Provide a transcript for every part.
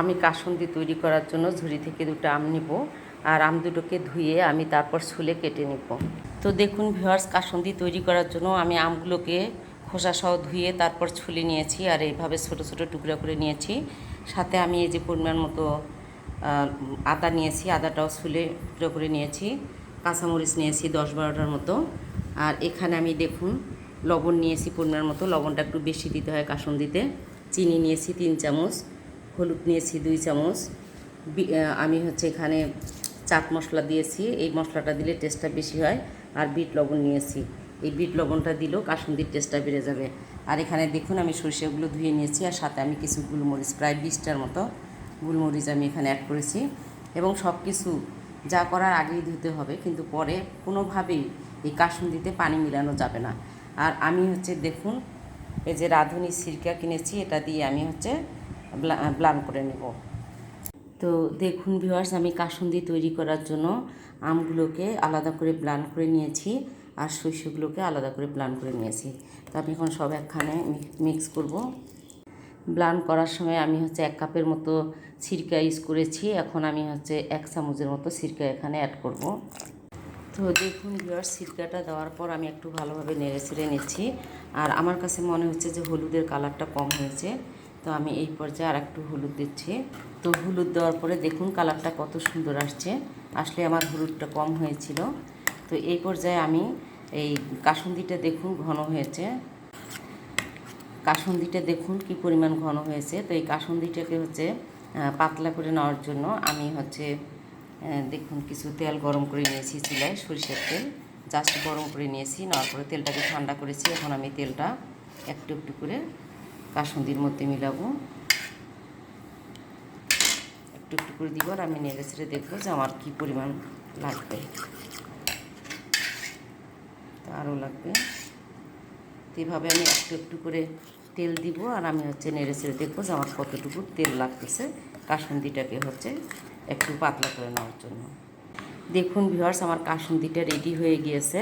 আমি কাসুন্দি তৈরি করার জন্য ঝুড়ি থেকে দুটো আম নিব, আর আম দুটোকে ধুয়ে আমি তারপর ছুলে কেটে নিব। তো দেখুন ভিওয়ার্স কাসুন্দি তৈরি করার জন্য আমি আমগুলোকে খোসা সহ ধুয়ে তারপর ছুলে নিয়েছি, আর এইভাবে ছোট ছোট টুকরা করে নিয়েছি। সাথে আমি এই যে পরিমাণ মতো আদা নিয়েছি, আদাটাও ছুলে টুকরো করে নিয়েছি। কাঁচামরিচ নিয়েছি দশ বারোটার মতো। আর এখানে আমি দেখুন লবণ নিয়েছি পরিমাণ মতো, লবণটা একটু বেশি দিতে হয় কাসুন্দিতে। চিনি নিয়েছি তিন চামচ। হলুদ নিয়েছি দুই চামচ। আমি হচ্ছে এখানে চাট মশলা দিয়েছি। এই মশলাটা দিলে টেস্টটা বেশি হয়। আর বিট লবণ নিয়েছি। এই বিট লবণটা দিলেও কাসুন্দির টেস্টটা বেড়ে যাবে। আর এখানে দেখুন, আমি সরষেগুলো ধুয়ে নিয়েছি। আর সাথে আমি কিছু গুলমরিচ, প্রায় বিশটার মতো গুলমরিচ আমি এখানে অ্যাড করেছি। এবং সব কিছু যা করার আগেই ধুতে হবে। কিন্তু পরে কোনোভাবেই এই কাসুন্দিতে পানি মিলানো যাবে না। আর আমি হচ্ছে দেখুন, এই যে রাঁধুনি সিরকা কিনেছি, এটা দিয়ে আমি হচ্ছে ব্লান করে নেব। তো দেখুন ভিউয়ার্স আমি কাসুন্দি তৈরি করার জন্য আমগুলোকে আলাদা করে ব্লান করে নিয়েছি আর শস্যগুলোকে আলাদা করে ব্লান করে নিয়েছি। তো আমি এখন সব একখানে মিক্স করব। ব্লান করার সময় আমি হচ্ছে এক কাপের মতো সিরকা ইউজ করেছি। এখন আমি হচ্ছে এক চামচের মতো সিরকা এখানে অ্যাড করব। তো দেখুন ভিউয়ার্স সিরকাটা দেওয়ার পর আমি একটু ভালোভাবে নেড়ে ছেড়ে নিচ্ছি। আর আমার কাছে মনে হচ্ছে যে হলুদের কালারটা কম হয়েছে। তো আমি এই পর্যায়ে আর একটু হলুদ দিচ্ছি। তো হলুদ দেওয়ার পরে দেখুন কালারটা কত সুন্দর আসছে। আসলে আমার হলুদটা কম হয়েছিল। তো এই পর্যায়ে আমি এই কাসুন্দিটা দেখুন ঘন হয়েছে। কাসুন্দিটা দেখুন কি পরিমাণ ঘন হয়েছে। তো এই কাসুন্দিটাকে হচ্ছে পাতলা করে নেওয়ার জন্য আমি হচ্ছে দেখুন কিছু তেল গরম করে নিয়েছি চুলায় সরিষার তেল। জাস্ট গরম করে নিয়েছি, নেওয়ার পরে তেলটাকে ঠান্ডা করেছি। এখন আমি তেলটা একটু একটু করে কাসুন্দির মধ্যে মিলাবো। একটু একটু করে দিব আর আমি নেড়ে ছেড়ে দেখব যে আমার কী পরিমাণ লাগবে। আরও লাগবে। তো এইভাবে আমি একটু একটু করে তেল দিব আর আমি হচ্ছে নেড়ে ছেড়ে দেখব যে আমার কতটুকু তেল লাগতেছে। কাসুন্দিটাকে হচ্ছে একটু পাতলা করে নেওয়ার জন্য। দেখুন ভিউয়ার্স, আমার কাসুন্দিটা রেডি হয়ে গিয়েছে।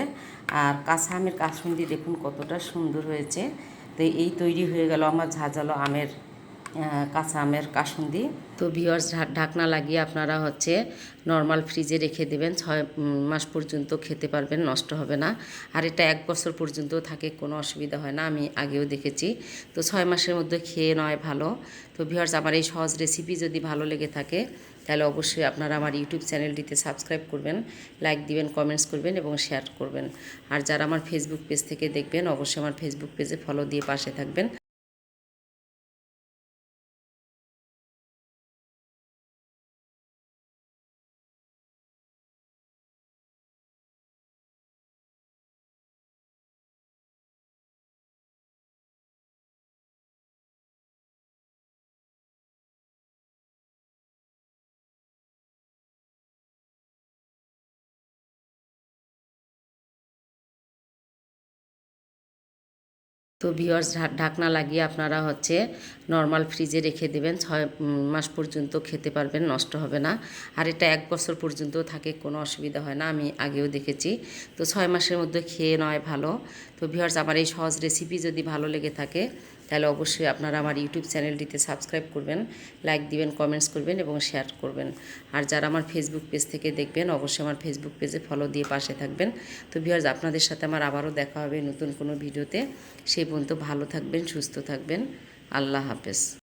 আর কাঁচা আমের কাসুন্দি দেখুন কতটা সুন্দর হয়েছে। তো এই তৈরি হয়ে গেল আমার ঝাঁঝালো আমের কাঁচা আমের কাসুন্দি। তো ভিওয়ার্স ঢাকনা লাগিয়ে আপনারা হচ্ছে নর্মাল ফ্রিজে রেখে দেবেন। ছয় মাস পর্যন্ত খেতে পারবেন, নষ্ট হবে না। আর এটা এক বছর পর্যন্ত থাকে, কোনো অসুবিধা হয় না, আমি আগেও দেখেছি। তো ছয় মাসের মধ্যে খেয়ে নয় ভালো। তো ভিওয়ার্স আমার এই সহজ রেসিপি যদি ভালো লেগে থাকে, তাহলে অবশ্যই আপনারা আমার ইউটিউব চ্যানেলটিতে সাবস্ক্রাইব করবেন লাইক দিবেন কমেন্টস করবেন এবং শেয়ার করবেন। আর যারা আমার ফেসবুক পেজ থেকে দেখবেন, অবশ্যই আমার ফেসবুক পেজে ফলো দিয়ে পাশে থাকবেন। তো ভিওয়ার্স ঢাকনা লাগিয়ে আপনারা হচ্ছে নর্মাল ফ্রিজে রেখে দেবেন। ছয় মাস পর্যন্ত খেতে পারবেন, নষ্ট হবে না। আর এটা এক বছর পর্যন্ত থাকে, কোনো অসুবিধা হয় না, আমি আগেও দেখেছি। তো ছয় মাসের মধ্যে খেয়ে নয় ভালো। তো ভিওয়ার্স আমার এই সহজ রেসিপি যদি ভালো লেগে থাকে তাহলে অবশ্যই আপনারা আমার ইউটিউব চ্যানেলটিতে সাবস্ক্রাইব করবেন, লাইক দিবেন কমেন্টস করবেন এবং শেয়ার করবেন। আর যারা আমার ফেসবুক পেজ থেকে দেখবেন, অবশ্যই আমার ফেসবুক পেজে ফলো দিয়ে পাশে থাকবেন। তো ভিউয়ার্স আপনাদের সাথে আমার আবারও দেখা হবে নতুন কোনো ভিডিওতে। সেই পর্যন্ত ভালো থাকবেন, সুস্থ থাকবেন। আল্লাহ হাফেজ।